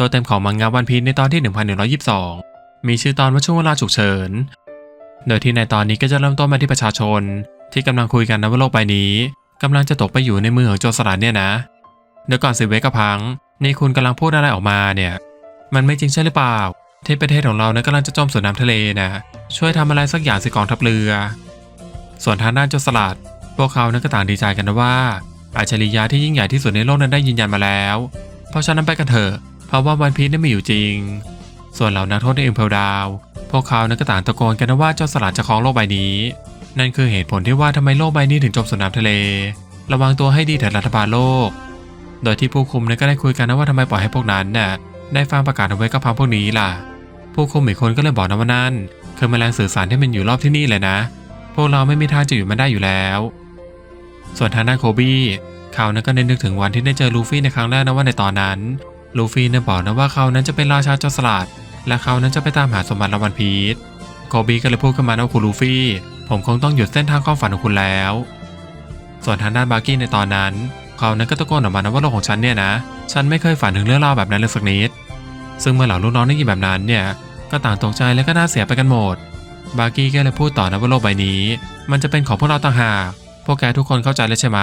ตัวเต็มของมังงะวันพีในตอนที่ 1122 มีชื่อตอนว่าช่วงเวลาฉุกเฉิน โดยที่ในตอนนี้ก็จะเริ่มต้นมาที่ประชาชน ที่กำลังคุยกันนะว่าโลกใบนี้กำลังจะตกไปอยู่ในมือของโจรสลัดเนี่ยนะเดี๋ยวก่อนสิเวกับพัง นี่คุณกำลังพูดอะไรออกมาเนี่ย มันไม่จริงใช่หรือเปล่า ที่ประเทศของเราเนะกำลังจะจมสู่น้ำทะเลนะช่วยทำอะไรสักอย่างสิกองทัพเรือ ส่วนทางด้านโจรสลัด พวกเขานั้นก็ต่างดีใจกันนะว่าอัจฉริยะที่ยิ่งใหญ่ที่สุดในโลกนั้นได้ยืนยันมาแล้ว เพราะฉะนั้นไปกันเถอะ เพราะว่าวันพีชนั้นมีอยู่จริง ส่วนเหล่านักโทษในอิมเพลดาว พวกเขานั้นก็ต่างตะโกนกันนะว่าโจรสลัดจะครองโลกใบนี้ นั่นคือเหตุผลที่ว่าทำไมโลกใบนี้ถึงจมสู่น้ำทะเล ระวังตัวให้ดีเถิดรัฐบาลโลก โดยที่ผู้คุมนั้นก็ได้คุยกันนะว่าทำไมปล่อยให้พวกนั้นน่ะได้ฟังประกาศเอาไว้กับพังพวกนี้ล่ะ ผู้คุมอีกคนก็เลยบอกนะว่านั่นคือแมลงสื่อสารที่มันอยู่รอบที่นี่เลยนะ พวกเราไม่มีทางจะอยู่มันได้อยู่แล้ว ส่วนทางด้านโคบี้เขานั้นก็ได้นึกถึงวันที่ได้เจอลูฟี่ในครั้งแรกนะว่าในตอนนั้น ลูฟี่เนี่ยบอกนะว่าเขานั้นจะเป็นราชาโจรสลัด และเขานั้นจะไปตามหาสมบัติละวันพีชโคบีก็เลยพูดขึ้นมานว่าคุณลูฟี่ ผมคงต้องหยุดเส้นทางความฝันของคุณแล้ว ส่วนทางด้านบาร์กี้ในตอนนั้น เขานั้นก็ตะโกนออกมานะว่าโลกของฉันเนี่ยนะ ฉันไม่เคยฝันถึงเรื่องราวแบบนั้นเลยสักนิด ซึ่งเมื่อเหล่าลูกน้องได้ยินแบบนั้นเนี่ย ก็ต่างตกใจและก็น่าเสียไปกันหมด บาร์กี้ก็เลยพูดต่อนะว่าโลกใบนี้ มันจะเป็นของพวกเราต่างหาก พวกแกทุกคนเข้าใจแล้วใช่ไหม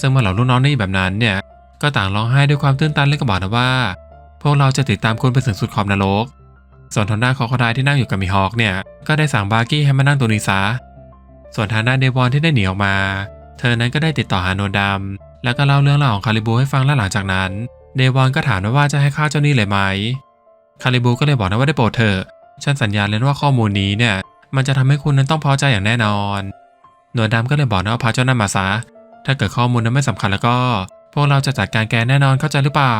ซึ่งเมื่อเหล่าลูกน้องได้ยินแบบนั้นเนี่ย ก็ต่างร้องไห้ด้วยความตื้นตันและก็บอกนะว่า พวกเราจะติดตามคุณไปถึงสุดขอบนรก ส่วนทางด้านคอคอดายที่นั่งอยู่กับมีฮอคเนี่ย ก็ได้สั่งบาร์กี้ให้มานั่งตัวนี้ซะส่วนทางด้านเดวอนที่ได้หนีออกมา เธอนั้นก็ได้ติดต่อหาโนดำแล้วก็เล่าเรื่องราวของคาริบูให้ฟังและหลังจากนั้น เดวอนก็ถามว่าจะให้ฆ่าเจ้านี่เลยไหมคาริบูก็เลยบอกนะว่าได้โปรดเถอะฉันสัญญาเลยว่าข้อมูลนี้เนี่ยมันจะทำให้คุณนั้นต้องพอใจอย่างแน่นอน หนวดดำก็เลยบอกนะว่าพาเจ้านั่นมาซะ ถ้าเกิดข้อมูลนั้นไม่สำคัญแล้วก็ พวกเราจะจัดการแกแน่นอนเข้าใจหรือเปล่า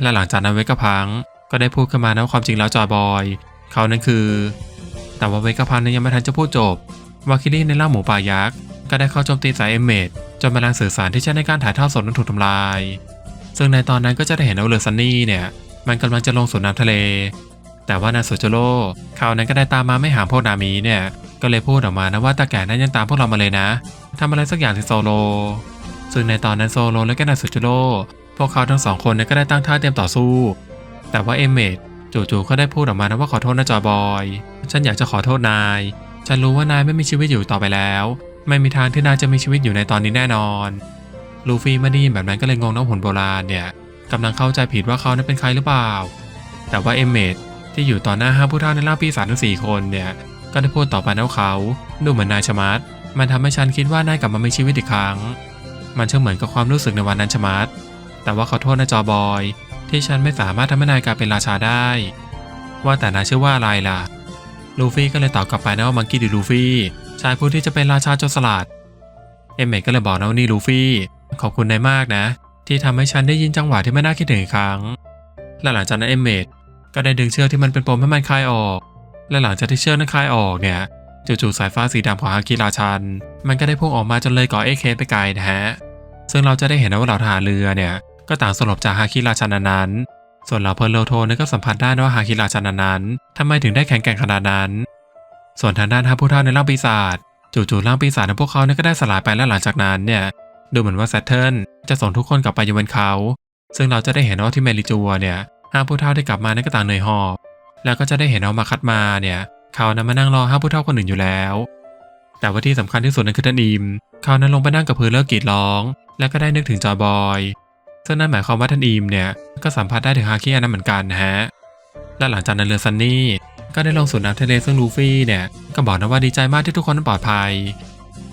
และหลังจากนั้นเวกพังก็ได้พูดขึ้นมานะว่าความจริงแล้วจอยบอย เขานั้นคือ แต่ว่าเวกพังนั้นยังไม่ทันจะพูดจบวาคิรีในร่าหมูป่ายักษ์ก็ได้เข้าโจมตีสายเอเมดจนแมลงสื่อสารที่ใช้ในการถ่ายทอดสดนั้นถูกทำลาย ซึ่งในตอนนั้นก็จะได้เห็นว่าเรือซันนี่เนี่ย มันกำลังจะลงสู่น้ำทะเล แต่ว่านาโซโจโร่เขานั้นก็ได้ตามมาไม่หาพวกนามีเนี่ย ก็เลยพูดออกมานะว่าตาแก่นั้นยังตามพวกเรามาเลยนะทำอะไรสักอย่างที่โซโล ซึ่งในตอนนั้นโซโลและก็นาโซโจโร่พวกเขาทั้งสองคนก็ได้ตั้งท่าเตรียมต่อสู้ แต่ว่าเอเมดจู่ๆก็ได้พูดออกมานะว่าขอโทษนะจอยบอย ฉันอยากจะขอโทษนาย ฉันรู้ว่านายไม่มีชีวิตอยู่ต่อไปแล้ว ไม่มีทางที่นายจะมีชีวิตอยู่ในตอนนี้แน่นอน ลูฟี่ไม่ได้ยินแบบนั้นก็เลยงงน้ำหุ่นโบราณเนี่ยกำลังเข้าใจผิดว่าเขานั้นเป็นใครหรือเปล่า แต่ว่าเอเมดที่อยู่ต่อหน้าห้าผู้เฒ่าในร่าปีศาจทั้งสี่คนเนี่ย ก็ได้พูดต่อไปนะว่าเขา ดูเหมือนนายชะมัดมันทำให้ฉันคิดว่านายกลับมามีชีวิตอีกครั้ง มันเชื่อเหมือนกับความรู้สึกในวันนั้นชะมัด แต่ว่าขอโทษนะจอบอย ที่ฉันไม่สามารถทำให้นายกลายเป็นราชาได้ ว่าแต่นายชื่อว่าอะไรล่ะ ลูฟี่ก็เลยตอบกลับไปนะว่ามังกี้ดีลูฟี่ ชายผู้ที่จะเป็นราชาโจรสลัด เอเมก็เลยบอกนะว่านี่ลูฟี่ ขอบคุณนายมากนะ ที่ทำให้ฉันได้ยินจังหวะที่ไม่น่าคิดถึงอีกครั้ง และหลังจากนั้นเอเมดก็ได้ดึงเชือกที่มันเป็นปมให้มันคลายออก และหลังจากที่เชือกนั้นคลายออกเนี่ยจู่ๆสายฟ้าสีดำของฮาคิราชัน มันก็ได้พุ่งออกมาจนเลยกาะเอเคสไปไกลนะฮะ ซึ่งเราจะได้เห็นนะว่าเหล่าทหารเรือเนี่ย ก็ต่างสลบจากฮาคิราชันนั้น ส่วนเหล่าเพลโลโทนก็สัมผัสได้ว่าฮาคิราชันนั้นทำไมถึงได้แข็งแกร่งขนาดนั้น ส่วนทางด้านฮับผู้เท่าในร่างปีศาจจู่ๆร่างปีศาจของพวกเขาเนี่ยก็ได้สลายไปและหลังจากนั้นเนี่ยดูเหมือนว่าแซตเทิลจะส่งทุกคนกลับไปยังบนเขา ซึ่งเราจะได้เห็นว่าที่เมลิจัวเนี่ยห้าผู้เท่าที่กลับมานั่นก็ต่างเหนื่อยหอบ แล้วก็จะได้เห็นเอามาคัดมาเนี่ย เขานั้นมานั่งรอห้าผู้เท่าคนอื่นอยู่แล้ว แต่ว่าที่สำคัญที่สุดนั่นคือท่านอิม เขานั้นลงไปนั่งกับพื้นแล้วกรีดร้อง แล้วก็ได้นึกถึงจอยบอยซึ่งนั่นหมายความว่าท่านอิมเนี่ยก็สัมผัสได้ถึงฮาคิอันนั้นเหมือนกันนะฮะ และหลังจากนั้นเรือซันนี่ก็ได้ลงสู่น้ำทะเลซึ่งลูฟี่เนี่ยก็บอกนะว่าดีใจมากที่ทุกคนนั้นปลอดภัย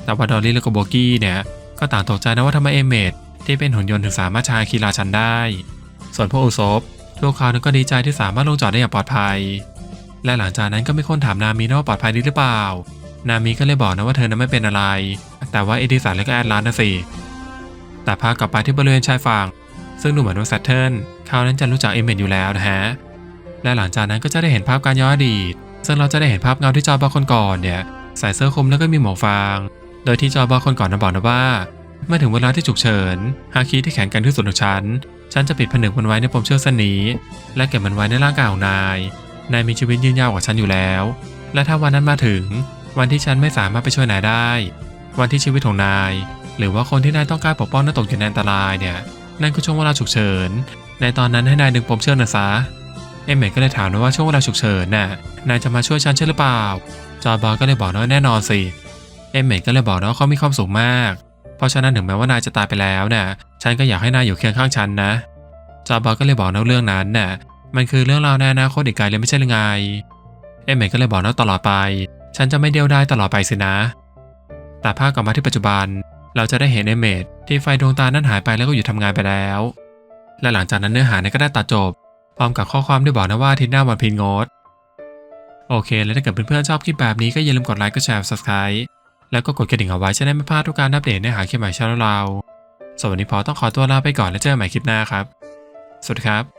แต่ว่าดอลลี่และก็โบกี้เนี่ยก็ต่างตกใจนะว่าทำไมเอเมดที่เป็นหุ่นยนต์ถึงสามารถชาคีราชันได้ ส่วนพวกอุซบพวกเขานั้นก็ดีใจที่สามารถลงจอดได้อย่างปลอดภัย และหลังจากนั้นก็มีคนถามนามีนว่าปลอดภัยดีหรือเปล่า นามีก็เลยบอกนะว่าเธอนั้นไม่เป็นอะไร แต่ว่าเอดิสันและก็แอดลานนะสิ แต่พากลับไปที่บริเวณชายฝั่ง ซึ่งดูเหมือนว่าแซตเทิลเขานั้นจะรู้จักเอเมดอยู่แล้วนะฮะ และหลังจากนั้นก็จะได้เห็นภาพการย้อนอดีต ซึ่งเราจะได้เห็นภาพเงาที่จอบอคนก่อนเนี่ยใส่เสื้อคลุมแล้วก็มีหมวกฟาง โดยที่จอบอคนก่อนนั้นบอกนะว่า เมื่อถึงเวลาที่ฉุกเฉินฮาคิที่แข็งกร่งที่สุดของฉัน ฉันจะปิดผนึกมันไว้ในปมเชือกเส้นนี้ และเก็บมันไว้ในร่างกายของนาย นายมีชีวิตยืนยาวกว่าฉันอยู่แล้ว และถ้าวันนั้นมาถึง วันที่ฉันไม่สามารถไปช่วยนายได้ วันที่ชีวิตของนาย หรือว่าคนที่นายต้องการปกป้องนั้นตกอยู่ในอันตรายเนี่ย นั่นคือช่วงเวลาฉุกเฉิน ในตอนนั้นให้นายดึงปมเชือกนะซะ เอมเมดก็เลยถามนะว่าช่วงเวลาฉุกเฉินน่ะ นายจะมาช่วยฉันใช่หรือเปล่า จอบอก็เลยบอกนะว่าแน่นอนสิ เอมเมดก็เลยบอกนะว่าเขามีความสุขมาก เพราะฉะนั้นถึงแม้ว่านายจะตายไปแล้วน่ะ ฉันก็อยากให้นายอยู่เคียงข้างฉันนะ จอบอก็เลยบอกนะว่าเรื่องนั้นน่ะ มันคือเรื่องราวในอนาคตอีกไกลเลยไม่ใช่หรือไง เอมเมดก็เลยบอกนะว่าตลอดไป ฉันจะไม่เดียวดายตลอดไปสินะ แต่ภาพกลับมาที่ปัจจุบัน เราจะได้เห็นเอเมดที่ไฟดวงตานั้นหายไปแล้วก็อยู่ทำงานไปแล้ว และหลังจากนั้นเนื้อหาเนี่ยก็ได้ตัดจบ พร้อมกับข้อความที่บอกนะว่าทิตย์หน้าวันพินงด โอเค แล้วถ้าเกิดเพื่อนๆชอบคลิปแบบนี้ก็อย่าลืมกดไลค์กดแชร์ subscribe แล้วก็กดกระดิ่งเอาไว้จะได้ไม่พลาดทุกการอัปเดตเนื้อหาคลิปใหม่ช่องเราสวัสดีพอต้องขอตัวลาไปก่อนแล้วเจอกันใหม่คลิปหน้าครับ สวัสดีครับ